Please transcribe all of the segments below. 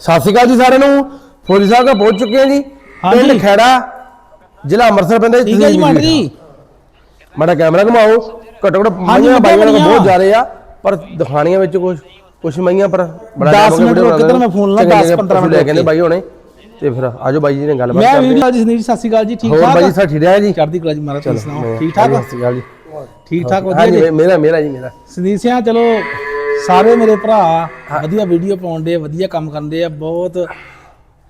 ਸਤਿ ਸ਼੍ਰੀ ਅਕਾਲ ਜੀ ਸਾਰਿਆਂ ਨੂੰ। ਫੌਜੀ ਸਾਹਿਬ ਕਾ ਪਹੁੰਚ ਚੁੱਕੇ ਹਾਂ ਜੀ। ਹਾਂਜੀ। ਪਿੰਡ ਖੈੜਾ ਜ਼ਿਲ੍ਹਾ ਅੰਮ੍ਰਿਤਸਰ ਪੈਂਦਾ ਠੀਕ ਹੈ ਜੀ ਮੰਡ ਜੀ। ਮਾੜਾ ਕੈਮਰਾ ਘੁਮਾਓ। ਘੱਟੋ ਘੱਟ ਮਈਆਂ ਬਾਈਆਂ ਬੜੀਆਂ। ਬਹੁਤ ਜ਼ਿਆਦੇ ਆ ਪਰ ਦਿਖਾਣੀਆਂ ਵਿੱਚ ਕੁਝ ਕੁਝ ਮਈਆਂ ਪਰ ਬੜਾ ਦਸ ਜਾਵਾਂਗੇ ਮਿੰਟ video ਰੁਕ ਕੇ ਬਣਾ ਮੈਂ ਫੋਨ ਲਾ, ਚੰਗੇ ਦਸ ਚੰਗੇ ਪੰਦਰਾਂ ਪਸ਼ੂ ਮਿੰਟ ਲੈ ਕੇ। ਬਾਈ ਹੁਣੇ ਤੇ ਫਿਰ ਆਜੋ ਬਾਈ ਜੀ ਨੇ ਗੱਲਬਾਤ ਮੈਂ ਕਰਦੇ ਵੀਡੀਓ ਜੀ ਸੰਦੀਪ ਸਤਿ ਸ਼੍ਰੀ ਅਕਾਲ ਜੀ ਠੀਕ ਹੋਰ ਠਾਕ ਬਾਈ ਜੀ ਸਾ ਠੀਕ ਹੈ ਜੀ? ਚੜ੍ਹਦੀ ਕਲਾ ਜੀ ਮਹਾਰਾਜ ਤੁਸੀਂ ਸੁਣਾਓ? ਠੀਕ ਠਾਕ? ਸਤਿ ਸ਼੍ਰੀ ਅਕਾਲ ਜੀ। ਠੀਕ ਠਾਕ ਵਧੀਆ ਹਾਂਜੀ ਜੀ ਮੇਰਾ ਮੇਰਾ ਜੀ ਮੇਰਾ। ਸੰਦੀਪ ਸਿੰਘ ਚਲੋ। ਸਾਰੇ ਮੇਰੇ ਭਰਾ ਵਧੀਆ ਵੀਡੀਓ ਪਾਉਂਦੇ ਵਧੀਆ ਕੰਮ ਕਰਦੇ ਆ ਬਹੁਤ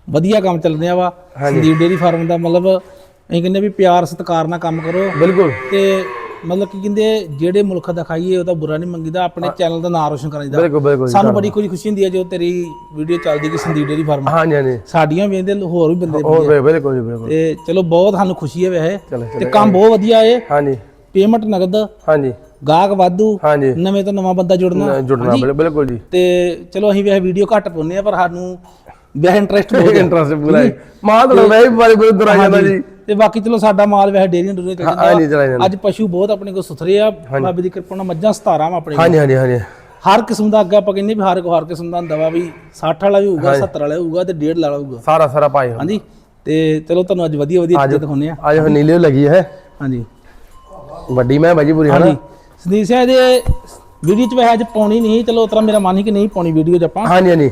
ਵਧੀਆ ਕੰਮ ਚੱਲਦੇ ਆ ਵਾ। ਸੰਦੀਪ ਡੇਰੀ ਫਾਰਮ ਦਾ ਮਤਲਬ ਅਸੀਂ ਕਹਿੰਦੇ ਵੀ ਪਿਆਰ ਸਤਿਕਾਰ ਨਾਲ ਕੰਮ ਕਰੋ। ਬਿਲਕੁਲ। ਤੇ ਮਤਲਬ ਕੀ ਕਹਿੰਦੇ ਜਿਹੜੇ ਮੁਲਕ ਦਾ ਖਾਈਏ ਉਹਦਾ ਬੁਰਾ ਨਹੀਂ ਮੰਗੀਦਾ ਆਪਣੇ ਚੈਨਲ ਦਾ ਨਾਮ ਰੋਸ਼ਨ ਜੀ। ਸਾਨੂੰ ਬੜੀ ਕੁਝ ਖੁਸ਼ੀ ਹੁੰਦੀ ਹੈ ਜੋ ਤੇਰੀ ਵੀਡੀਓ ਚੱਲਦੀ ਕਿ ਸੰਦੀਪ ਡੇਰੀ ਫਾਰਮ ਹਾਂਜੀ ਹਾਂਜੀ। ਸਾਡੀਆਂ ਵੇਂਦੇ ਹੋਰ ਵੀ ਬੰਦੇ ਹੋਰ ਬਿਲਕੁਲ ਜੀ ਬਿਲਕੁਲ। ਤੇ ਚਲੋ ਬਹੁਤ ਸਾਨੂੰ ਖੁਸ਼ੀ ਹੈ ਵੈਸੇ। ਤੇ ਕੰਮ ਬਹੁਤ ਵਧੀਆ ਏ ਹਾਂਜੀ। ਪੇਮੈਂਟ ਨਗਦ ਹਾਂਜੀ। ਗਾਹਕ ਵਾਧੂ ਹਾਂਜੀ। ਨਵੇਂ ਤੋਂ ਨਵਾਂ ਬੰਦਾ ਜੁੜਨਾ। ਜੁੜਨਾ ਬਿਲ- ਬਿਲਕੁਲ ਜੀ। ਤੇ ਚਲੋ ਅਸੀਂ ਵੈਸੇ ਵੀਡੀਓ ਘੱਟ ਪਾਉਂਦੇ ਆ ਪਰ ਸਾਨੂੰ ਵੈਸੇ ਇੰਟਰਸਟ ਬਹੁਤ ਹੈ। ਇੰਟਰਸਟ ਪੂਰਾ ਹੈ। ਮਾਂ ਤੋਂ ਵੈਸੇ ਬਾਰੇ ਬੜੇ ਦਰ ਆ ਜਾਂਦਾ ਜੀ। ਤੇ ਬਾਕੀ ਚਲੋ ਸਾਡਾ ਮਾਲ ਵੈਸੇ ਡੇਰੀਆਂ ਡੂਰੀਆਂ ਚੱਲ ਹਾਂ ਨਹੀਂ ਚਲਾ ਜਾਂਦਾ। ਅੱਜ ਪਸ਼ੂ ਬਹੁਤ ਆਪਣੇ ਕੋਲ ਸੁਥਰੇ ਆ। ਬਾਬੇ ਦੀ ਕਿਰਪਾ ਨਾਲ ਮੱਝਾਂ 17 ਵਾ ਆਪਣੇ ਕੋਲ। ਹਾਂਜੀ ਹਾਂਜੀ ਹਾਂਜੀ। ਹਰ ਕਿਸਮ ਦਾ ਅੱਗਾ ਆਪਾਂ ਕਹਿੰਦੇ ਵੀ ਹਰ ਹਰ ਕਿਸਮ ਦਾ ਹੁੰਦਾ ਵਾ ਵੀ 60 ਵਾਲਾ ਵੀ ਹੋਊਗਾ 70 ਵਾਲਾ ਵੀ ਹੋਊਗਾ ਤੇ 1.5 ਵਾਲਾ ਹੋਊਗਾ। ਸਾਰਾ ਸਾਰਾ ਪਾਏ ਹੋ ਹਾਂਜੀ। ਤੇ ਚਲੋ ਤੁਹਾਨੂੰ ਅੱਜ ਵਧੀਆ ਵਧੀਆ ਚੀਜ਼ਾਂ ਦਿਖਾਉਂਦੇ ਆ ਅੱਜ ਹੁਣ ਨੀਲੇ ਲੱਗੀ ਹੈ। ਹਾਂਜੀ। ਵੱਡੀ ਮੈਂ ਬਾਜੀ ਪੂਰੀ ਹਨਾ ਹਾਂਜੀ। ਸੰਦੀਪ ਸਿੰਘ ਦੇ ਵੀਡੀਓ ਚ ਵੈਸੇ ਅੱਜ ਪਾਉਣੀ ਨਹੀਂ ਚਲੋ ਉਤਰਾ ਮੇਰਾ ਮਨ ਸੀ ਕਿ ਨਹੀਂ ਪਾਉਣੀ ਵੀਡੀਓ ਚ ਆਪਾਂ। ਹਾਂਜੀ ਹਾਂਜੀ।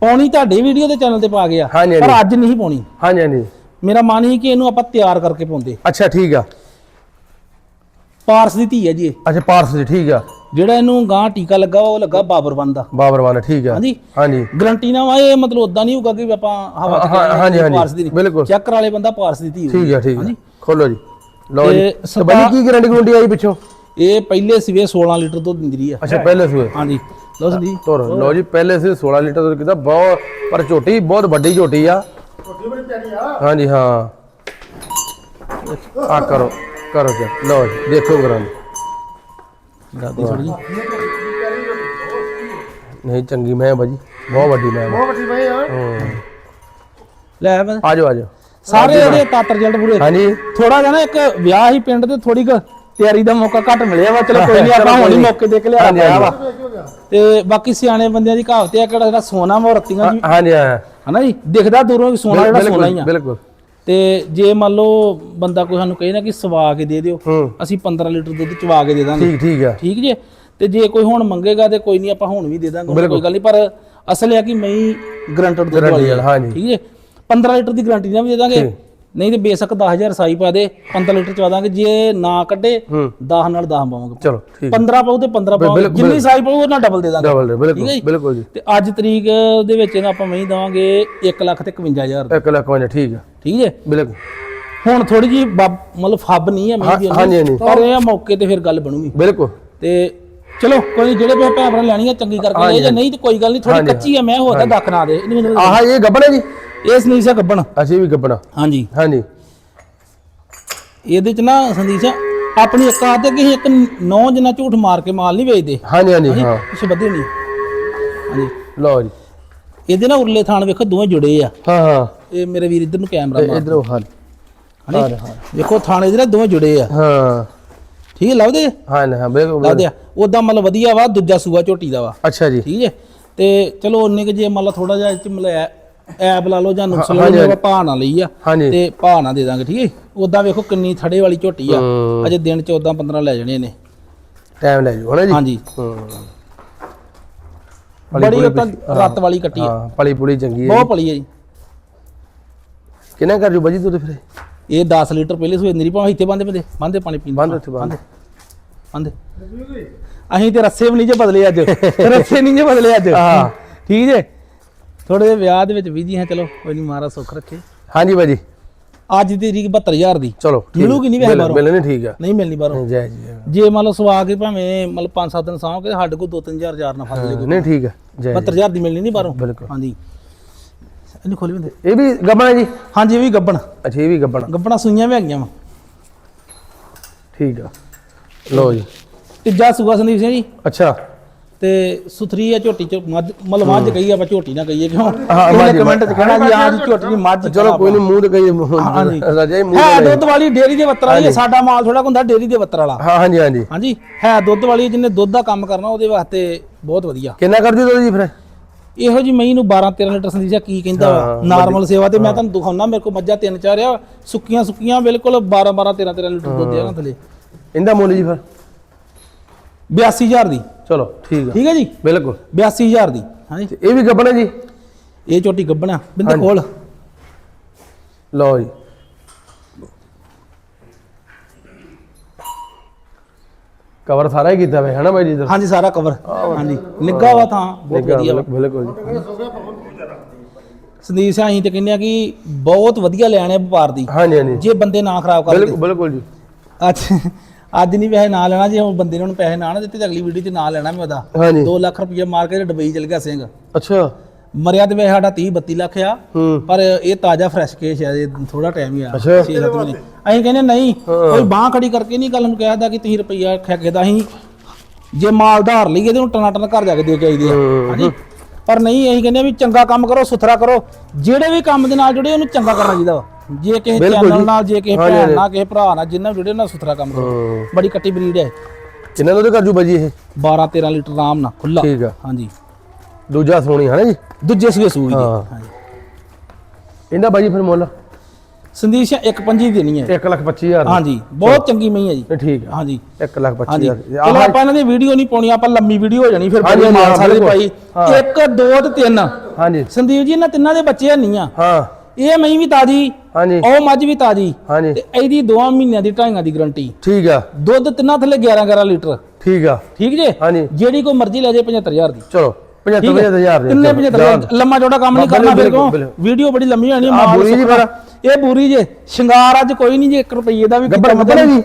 ਪਾਉਣੀ ਤੁਹਾਡੇ ਵੀਡੀਓ ਦੇ ਚੈਨਲ ਤੇ ਪਾ ਗਿਆ ਹਾਂਜੀ, ਪਰ ਅੱਜ ਨਹੀਂ ਪਾਉਣੀ। ਹਾਂਜੀ ਹਾਂਜੀ। ਮੇਰਾ ਮਨ ਸੀ ਕਿ ਇਹਨੂੰ ਆਪਾਂ ਤਿਆਰ ਕਰਕੇ ਪਾਉਂਦੇ। ਅੱਛਾ ਠੀਕ ਆ। ਪਾਰਸ ਦੀ ਧੀ ਹੈ ਜੀ ਇਹ। ਅੱਛਾ ਪਾਰਸ ਜੀ ਠੀਕ ਆ। ਜਿਹੜਾ ਇਹਨੂੰ ਗਾਂ ਟੀਕਾ ਲੱਗਾ ਵਾ ਉਹ ਲੱਗਾ ਬਾਬਰਵਨ ਦਾ। ਬਾਬਰਵਾਨ ਠੀਕ ਆ। ਹਾਂਜੀ। ਹਾਂਜੀ। ਗਰੰਟੀ ਨਾ ਵਾ ਇਹ ਮਤਲਬ ਉਦਾਂ ਨਹੀਂ ਹੋਊਗਾ ਕਿ ਵੀ ਆਪਾਂ ਹਵਾ ਚ ਹਾਂ, ਹਾਂਜੀ, ਹਾਂਜੀ, ਪਾਰਸ ਦੀ ਨਹੀਂ। ਬਿਲਕੁਲ। ਚੈੱਕ ਵਾਲੇ ਬੰਦਾ ਪਾਰਸ ਦੀ ਧੀ ਹੋਊਗੀ। ਠੀਕ ਆ ਠੀਕ ਆ। ਖੋਲੋ ਜੀ। ਲਓ ਜੀ। ਤੇ ਤੇ ਕੀ ਗਰੰਟੀ ਗਰੰਟੀ ਆਈ ਪਿੱਛੋਂ? ਇਹ ਪਹਿਲੇ ਸਵੇ 16 ਲੀਟਰ ਦੁੱਧ ਦਿੰਦੀ ਰਹੀ ਆ। ਅੱਛਾ ਪਹਿਲੇ ਸੂਏ ਹਾਂਜੀ। ਲਓ ਸੰਦੀਪ ਤੋਰ ਲਓ ਜੀ ਪਹਿਲੇ ਸੀ 16 ਲੀਟਰ ਦੁੱਧ ਕਿਦਾ? ਬਹੁਤ ਪਰ ਝੋਟੀ ਬਹੁਤ ਵੱਡੀ ਝੋਟੀ ਆ। ਹਾਂਜੀ ਹਾਂ। ਆ ਕਰੋ ਕਰੋ ਜੀ। ਲਓ ਜੀ ਦੇਖੋ ਗਰਾਂ ਦਾਦੀ ਥੋੜੀ ਨਹੀਂ ਚੰਗੀ ਮੈਂ ਬਾਜੀ। ਬਹੁਤ ਵੱਡੀ ਮੈਂ ਬਹੁਤ ਵੱਡੀ ਬਈ ਆ। ਲੈ ਬਸ। ਆ ਜਾਓ ਆ ਜਾਓ। ਸਾਰੇ ਇਹਦੇ ਤਾਤਰ ਜਲਦ ਪੂਰੇ। ਹਾਂਜੀ। ਥੋੜਾ ਜਿਹਾ ਨਾ ਇੱਕ ਵਿਆਹ ਹੀ ਪਿੰਡ ਤੇ ਥੋੜੀ ਕੁ ਤਿਆਰੀ ਦਾ ਮੌਕਾ ਘੱਟ ਮਿਲਿਆ ਵਾ ਚਲੋ ਕੋਈ ਨਹੀਂ ਆਪਾਂ ਹੁਣ ਹੀ ਮੌਕੇ ਦੇ ਕੇ ਲਿਆ ਹਾਂਜੀ, ਪਿਆ ਵਾ। ਤੇ ਬਾਕੀ ਸਿਆਣੇ ਬੰਦਿਆਂ ਦੀ ਕਹਾਵਤ ਹੈ ਕਿਹੜਾ ਜਿਹੜਾ ਸੋਨਾ ਵਾ ਉਹ ਰੱਤੀਆਂ ਦੀ ਹਾਂਜੀ ਹਾਂ। ਹਨਾ ਜੀ? ਦਿਖਦਾ ਦੂਰੋਂ ਕਿ ਸੋਨਾ ਜਿਹੜਾ ਸੋਨਾ ਹੀ ਬਿਲਕੁਲ ਆ। ਬਿਲਕੁਲ। ਤੇ ਜੇ ਮੰਨ ਲਓ ਬੰਦਾ ਕੋਈ ਸਾਨੂੰ ਕਹੇ ਨਾ ਕਿ ਸਵਾ ਕੇ ਦੇ ਦਿਓ ਹੂੰ। ਅਸੀਂ 15 ਲੀਟਰ ਦੁੱਧ ਚਵਾ ਕੇ ਦੇ ਦਾਂਗੇ। ਠੀਕ ਠੀਕ ਆ। ਠੀਕ ਜੇ? ਤੇ ਜੇ ਕੋਈ ਹੁਣ ਮੰਗੇਗਾ ਤੇ ਕੋਈ ਨਹੀਂ ਆਪਾਂ ਹੁਣ ਵੀ ਦੇ ਦਾਂਗੇ ਕੋਈ ਗੱਲ ਨਹੀਂ। ਪਰ ਅਸਲ ਇਹ ਆ ਕਿ ਮੈਂ ਗਰੰਟਡ ਦੁੱਧ ਵਾਲੀ ਆ। ਹਾਂਜੀ। ਠੀਕ ਜੇ? 15 ਲੀਟਰ ਦੀ ਗਾਰੰਟੀ ਨਾਲ ਵੀ ਦੇ ਦਾਂਗੇ। ਨਹੀਂ ਤੇ ਬੇਸ਼ੱਕ 10000 ਸਾਈ ਪਾ ਦੇ 15 ਲੀਟਰ ਚਵਾ ਦਾਂਗੇ ਜੇ ਨਾ ਕੱਢੇ 10 ਨਾਲ 10 ਪਾਵਾਂਗੇ। ਚਲੋ ਠੀਕ 15 ਪਾਉ ਤੇ 15 ਪਾਵਾਂਗੇ ਜਿੰਨੀ ਸਾਈ ਪਾਉ ਉਹਨਾਂ ਡਬਲ ਦੇ ਦਾਂਗੇ। ਡਬਲ ਦੇ ਹੈ ਬਿਲਕੁਲ। ਬਿਲਕੁਲ ਜੀ। ਤੇ ਅੱਜ ਤਰੀਕ ਦੇ ਵਿੱਚ ਇਹਨੂੰ ਆਪਾਂ ਮਹੀਂ ਦਵਾਂਗੇ 1 ਲੱਖ ਤੇ 51000 1 ਲੱਖ ਵੰਜ ਠੀਕ ਆ ਠੀਕ ਜੇ ਬਿਲਕੁਲ। ਹੁਣ ਥੋੜੀ ਜੀ ਮਤਲਬ ਫੱਬ ਨਹੀਂ ਹੈ ਮਹੀਂ ਦੀ ਹਾਂ- ਹਾਂਜੀ। ਪਰ ਇਹ ਮੌਕੇ ਤੇ ਫਿਰ ਗੱਲ ਬਣੂਗੀ। ਬਿਲਕੁਲ। ਤੇ ਚਲੋ ਕੋਈ ਜਿਹੜੇ ਭੈਣ ਭਰਾ ਲੈਣੀ ਆ ਚੰਗੀ ਕਰਕੇ ਲੈ ਜੇ। ਨਹੀਂ ਤੇ ਕੋਈ ਗੱਲ ਨਹੀਂ ਥੋੜੀ ਕੱਚੀ ਆ ਮੈਂ ਹੋਰ ਤਾਂ ਦੱਖ ਨਾ ਦੇ। ਆਹ ਇਹ ਗੱਬਣ ਹੈ ਜੀ। ਇਸ ਨਹੀਂ ਸਾ ਗੱਬਣ। ਅਸੀਂ ਵੀ ਗੱਬਣਾ। ਹਾਂਜੀ। ਹਾਂਜੀ। ਇਹਦੇ ਚ ਨਾ ਸੰਦੀਪ ਸਿੰਘ ਆਪਣੀ ਇੱਕ ਆਦਤ ਹੈ ਕਿ ਅਸੀਂ ਇੱਕ ਨੌ ਜਿੰਨਾ ਝੂਠ ਮਾਰ ਕੇ ਮਾਲ ਨਹੀਂ ਵੇਚਦੇ। ਹਾਂਜੀ ਹਾਂਜੀ ਹਾਂ। ਕੁਛ ਵਧੇ ਨਹੀਂ। ਹਾਂਜੀ। ਲਓ ਜੀ। ਇਹਦੇ ਨਾਲ ਉਰਲੇ ਥਾਣ ਵੇਖੋ ਦੋਵੇਂ ਜੁੜੇ ਆ। ਹਾਂ ਹਾਂ। ਇਹ ਮੇਰੇ ਵੀਰ ਇੱਧਰ ਨੂੰ ਕੈਮਰਾ ਮਾਰ ਇਧਰੋਂ ਹਾਂ। ਹਾਂਜੀ। ਵੇਖੋ ਥਾਣੇ ਦੇ ਨਾਲ ਦੋਵੇਂ ਜੁੜੇ ਆ। ਹਾਂ। ਠੀਕ ਹੈ ਲੱਭਦੇ ਹਾਂ ਹਾਂ ਬਿਲਕੁਲ ਲੱਭਦੇ ਆ। ਉਦਾਂ ਮਤਲਬ ਵਧੀਆ ਵਾ ਦੂਜਾ ਸੂਆ ਝੋਟੀ ਦਾ ਵਾ। ਅੱਛਾ ਜੀ। ਠੀਕ ਹੈ। ਤੇ ਚਲੋ ਉਹਨੇ ਕਿ ਜੇ ਮੰਨ ਲਾ ਥੋੜਾ ਜਿਹਾ ਇਹ ਚ ਮਤਲਬ ਐਬ ਲਾ ਲਓ ਜਾਂ ਨੁਕਸ ਲਾ ਲਓ ਆਪਾਂ ਭਾਅ ਨਾ ਲਈ ਆ ਤੇ ਭਾਅ ਨਾ ਦੇ ਦਾਂਗੇ ਠੀਕ ਹੈ ਉਦਾਂ ਵੇਖੋ ਕਿੰਨੀ ਥੜੇ ਵਾਲੀ ਝੋਟੀ ਆ। ਅਜੇ ਦਿਨ 14 15 ਲੈ ਜਾਣੇ ਨੇ ਟਾਈਮ ਲੈ ਜਾਓ ਹਨਾ ਜੀ? ਹਾਂਜੀ। ਬੜੀ ਉਦਾਂ ਰੱਤ ਵਾਲੀ ਕੱਟੀ ਆ। ਹਾਂ ਪਲੀ ਪੁਲੀ ਚੰਗੀ ਹੈ ਬਹੁਤ ਪਲੀ ਹੈ ਜੀ। ਕਿੰਨਾ ਕਰ ਜੂ ਬਾਜੀ ਤੂੰ ਤੇ ਫਿਰ? ਇਹ 10 ਲੀਟਰ ਪਹਿਲੇ ਸੂਏ ਨਿਰੀ ਪਾਵਾਂ ਇੱਥੇ ਬੰਦੇ ਬੰਦੇ ਬੰਦੇ ਪਾਣੀ ਪੀਂਦੇ ਬੰਦ ਉੱਥੇ ਬੰਦ ਬੰਦੇ ਅਸੀਂ ਤੇ ਰੱਸੇ ਵੀ ਨਹੀਂ ਜੇ ਬਦਲੇ ਅੱਜ। ਰੱਸੇ ਨਹੀਂ ਜੇ ਬਦਲੇ ਅੱਜ। ਹਾਂ। ਠੀਕ ਜੇ? ਥੋੜੇ ਜਿਹੇ ਵਿਆਹ ਦੇ ਵਿੱਚ ਬਿਜ਼ੀ ਹਾਂ ਚਲੋ ਕੋਈ ਨਹੀਂ ਮਹਾਰਾਜ ਸੁੱਖ ਰੱਖੇ। ਹਾਂਜੀ ਬਾਜੀ ਅੱਜ ਦੀ ਤਰੀਕ 72000 ਦੀ। ਚਲੋ ਮਿਲੂਗੀ ਨਹੀਂ ਵੈਸੇ ਬਾਹਰੋਂ? ਮਿਲਣੇ ਠੀਕ ਆ। ਨਹੀਂ ਮਿਲਣੀ ਬਾਹਰੋਂ। ਜੈ ਜੀ ਜੈ। ਮੰਨ ਲਓ ਸਵਾ ਕੇ ਭਾਵੇਂ ਮਤਲਬ 5-7 ਦਿਨ ਸਾਂਭ ਕੇ ਸਾਡੇ ਕੋਲ 2-3000 ਹਜ਼ਾਰ ਨਾ ਫੜ ਲੇ ਨਹੀਂ ਠੀਕ ਆ। ਜੈ ਜੀ। 72000 ਦੀ ਮਿਲਣੀ ਨਹੀਂ ਬਾਹਰੋਂ? ਬਿਲਕੁਲ। ਹਾਂਜੀ। ਇਹਨੂੰ ਖੋਲੀ ਬੰਦੇ। ਇਹ ਵੀ ਗੱਬਣਾ ਹੈ ਜੀ? ਹਾਂਜੀ ਇਹ ਵੀ ਗੱਬਣ। ਅੱਛਾ ਇਹ ਵੀ ਗੱਬਣਾ। ਗੱਬਣਾ ਸੂਈਆਂ ਵੀ ਹੈਗੀਆਂ ਵਾ। ਠੀਕ ਆ। ਲਓ ਜੀ। ਤੀਜਾ ਸੂਆ ਸੰਦੀਪ ਸਿੰਘ ਜੀ। ਅੱਛਾ। ਤੇ ਸੁਥਰੀ ਆ ਝੋਟੀ ਚ ਮਤਲਬ ਮੱਝ ਕਹੀ ਆਪਾਂ ਝੋਟੀ ਨਾ ਕਹੀਏ ਕਿਉਂ? ਹਾਂ, ਮੱਝ, ਕਮੈਂਟ ਚ ਕਹਿਣਾ ਜੀ ਆਹ ਜੀ ਝੋਟੀ ਦੀ ਮੱਝ ਚਲੋ ਕੋਈ ਨਹੀਂ ਮੂੰਹ ਤੇ ਕਈ ਹਾਂਜੀ। ਰਾਜਾ ਜੀ ਮੂੰਹ ਹੈ ਦੁੱਧ ਵਾਲੀ ਡੇਰੀ ਦੇ ਵੱਤਰ ਵਾਲੀ ਹੈ, ਸਾਡਾ ਮਾਲ ਥੋੜਾ ਹੁੰਦਾ ਡੇਰੀ ਦੇ ਵੱਤਰ ਵਾਲਾ। ਹਾਂ ਹਾਂਜੀ ਹਾਂਜੀ। ਹਾਂਜੀ ਹੈ ਦੁੱਧ ਵਾਲੀ ਜਿਹਨੇ ਦੁੱਧ ਦਾ ਕੰਮ ਕਰਨਾ ਉਹਦੇ ਵਾਸਤੇ ਬਹੁਤ ਵਧੀਆ। ਕਿੰਨਾ ਕਰਦੀ ਤੋ ਜੀ ਫਿਰ? ਇਹੋ ਜੀ ਮਈ ਨੂੰ 12 13 ਲੀਟਰ ਸੰਦੀਪ ਜੀ ਕੀ ਕਹਿੰਦਾ ਨਾਰਮਲ ਸੇਵਾ ਤੇ ਮੈਂ ਤੁਹਾਨੂੰ ਦਿਖਾਉਣਾ ਮੇਰੇ ਕੋਲ ਮੱਝਾਂ ਤਿੰਨ ਚਾਰ ਆ ਸੁੱਕੀਆਂ ਸੁੱਕੀਆਂ ਬਿਲਕੁਲ 12 12 13 13 ਲੀਟਰ ਦੁੱਧ ਆ ਨਾ ਥਲੇ। ਇਹਦਾ ਮੁੱਲ ਜੀ ਫਿਰ? 82000 ਦੀ। ਚਲੋ ਠੀਕ ਆ। ਠੀਕ ਹੈ ਜੀ? ਬਿਲਕੁਲ। 82000 ਦੀ। ਹਾਂਜੀ। ਇਹ ਵੀ ਗੱਬਣ ਹੈ ਜੀ? ਇਹ ਝੋਟੀ ਗੱਬਣਾ ਬਿੰਦ ਖੋਲ। ਲਓ ਜੀ। ਕਵਰ ਸਾਰਾ ਹੀ ਕੀਤਾ ਵੇ ਹਨਾ ਬਾਈ ਜੀ ਇੱਧਰ? ਹਾਂਜੀ ਸਾਰਾ ਕਵਰ। ਹਾਂਜੀ। ਨਿੱਗਾ ਵਾ ਤਾਂ ਬਹੁਤ ਵਧੀਆ। ਵਾ ਬਿਲਕੁਲ ਜੀ। ਸੰਦੀਪ ਸਿੰਘ ਅਸੀਂ ਤੇ ਕਹਿੰਦੇ ਆ ਕਿ ਬਹੁਤ ਵਧੀਆ ਲੈਣ ਹੈ ਵਪਾਰ ਦੀ। ਹਾਂਜੀ ਹਾਂਜੀ। ਜੇ ਬੰਦੇ ਨਾ ਖਰਾਬ ਕਰਦੇ ਬਿਲਕੁਲ ਬਿਲਕੁਲ ਜੀ। ਅੱਜ ਅੱਜ ਨਹੀਂ ਪੈਸੇ ਨਾ ਲੈਣਾ ਜੇ ਉਹ ਬੰਦੇ ਨੇ ਉਹਨੂੰ ਪੈਸੇ ਨਾ ਨਾ ਦਿੱਤੇ ਤੇ ਅਗਲੀ ਵੀਡੀਓ 'ਚ ਨਾ ਲੈਣਾ ਮੈਂ ਉਹਦਾ। ਹਾਂਜੀ। 2 ਲੱਖ ਰੁਪਏ ਮਾਰ ਕੇ ਦੁਬਈ ਚਲ ਗਿਆ ਸਿੰਘ। ਅੱਛਾ। ਮਰਿਆ ਤੇ ਵੈਸੇ ਸਾਡਾ 30 32 ਲੱਖ ਆ ਪਰ ਇਹ ਤਾਜ਼ਾ ਫਰੈਸ਼ ਕੇਸ ਆ ਇਹ ਥੋੜਾ ਟਾਈਮ ਹੀ ਆ। ਅੱਛਾ। 6-7 ਮਹੀਨੇ ਅਸੀਂ ਕਹਿੰਦੇ ਨਹੀਂ ਕੋਈ ਬਾਹ ਖੜੀ ਕਰਕੇ ਨਹੀਂ ਗੱਲ ਨੂੰ ਕਹਿਦਾ ਕਿ 30 ਰੁਪਈਆ ਖੇਦਾ ਅਸੀਂ। ਜੇ ਮਾਲ ਧਾਰ ਲਈਏ ਤੇ ਉਹਨੂੰ ਟਨਾ ਟਨ ਘਰ ਜਾ ਕੇ ਦੇ ਕੇ ਆਈਦੀ ਆ। ਹਾਂਜੀ। ਪਰ ਨਹੀਂ ਅਸੀਂ ਕਹਿੰਦੇ ਵੀ ਚੰਗਾ ਕੰਮ ਕਰੋ ਸੁਥਰਾ ਕਰੋ। ਜਿਹੜੇ ਵੀ ਕੰਮ ਦੇ ਨਾਲ ਜੁੜੇ ਉਹਨੂੰ ਚੰਗਾ ਕਰਨਾ ਚਾਹੀਦਾ ਵਾ। ਜੇ ਕਿਸੇ ਬਿਲਕੁਲ ਚੈਨਲ ਜੀ। ਨਾਲ ਜੇ ਕਿਸੇ ਭੈਣ ਨਾਲ ਕਿਸੇ ਭਰਾ ਨਾਲ ਜਿੰਨਾ ਵੀ ਜੁੜੇ ਉਹਨਾਂ ਸੁਥਰਾ ਕੰਮ ਕਰੋ। ਹੂੰ। ਬੜੀ ਕੱਟੀ ਬਰੀਡ ਹੈ। ਕਿੰਨਾ ਦੁੱਧ ਕਰਜੂ ਬਾਜੀ ਇਹ। 12 13 ਲੀਟਰ ਆਰਾਮ ਨਾਲ ਖੁੱਲਾ ਠੀਕ ਆ। ਹਾਂਜੀ। ਦੂਜਾ ਸੋਣੀ ਹਨਾ ਜੀ? ਦੂਜੇ ਸੂਏ ਸੂਈ ਦੇ। ਹਾਂ। ਹਾਂਜੀ। ਇਹਦਾ ਬਾਜੀ ਫਿਰ ਮੁੱਲ? ਸੰਦੀਸ਼ ਇੱਕ ਪੰਜੀ ਦੇਣੀ ਹੈ। 1 ਲੱਖ 25000 ਹਾਂਜੀ। ਬਹੁਤ ਚੰਗੀ ਮਈ ਹੈ ਜੀ। ਠੀਕ ਆ। ਹਾਂਜੀ। 1 ਲੱਖ ਹਾਂਜੀ। 25000 ਚਲੋ ਆਪਾਂ ਇਹਨਾਂ ਦੀ ਵੀਡੀਓ ਨਹੀਂ ਪਾਉਣੀ ਆਪਾਂ ਲੰਮੀ ਵੀਡੀਓ ਹੋ ਜਾਣੀ ਫਿਰ ਹਾਂਜੀ, ਬੜੀ ਸਾਰੇ ਬਿਲਕੁਲ। ਪਾਈ। ਹਾਂ। ਇੱਕ ਦੋ ਤੇ ਤਿੰਨ। ਹਾਂਜੀ। ਸੰਦੀਪ ਜੀ ਇਹਨਾਂ ਤਿੰਨਾਂ ਦੇ ਬੱਚੇ ਨਹੀਂ ਆ। ਹਾਂ। ਇਹ ਮਈ ਵੀ ਤਾਜੀ ਹਾਂਜੀ। ਉਹ ਮੱਝ ਵੀ ਤਾਜੀ। ਹਾਂਜੀ। ਤੇ ਇਹਦੀ ਦੋਆਂ ਮਹੀਨਿਆਂ ਦੀ ਢਾਈਆਂ ਦੀ ਗਰੰਟੀ। ਠੀਕ ਆ। ਦੁੱਧ ਤਿੰਨਾਂ ਥੱਲੇ 11 11 ਲੀਟਰ। ਠੀਕ ਆ। ਠੀਕ ਜੇ? ਹਾਂਜੀ। ਜਿਹੜੀ ਕੋਈ ਮਰਜ਼ੀ ਲੈ ਜੇ 75000 ਦੀ। ਚਲੋ ਠੀਕ ਹੈ। 75000 ਦੇ ਕਿੰਨੇ 75 ਲੰਮਾ ਚੌੜਾ ਕੰਮ ਨਹੀਂ ਕਰਨਾ ਫਿਰ ਕੋ। ਵੀਡੀਓ ਬੜੀ ਲੰਮੀ ਹੋਣੀ ਮਾਲ ਬੂਰੀ ਜੀ ਸੁੱਕਾ। ਇਹ ਬੂਰੀ ਜੇ ਸ਼ਿੰਗਾਰ ਅੱਜ ਕੋਈ ਨਹੀਂ ਜੇ 1 ਰੁਪਏ ਦਾ ਵੀ ਗੱਬਣ ਕੀਤਾ ਗੱਬਣ ਜੀ?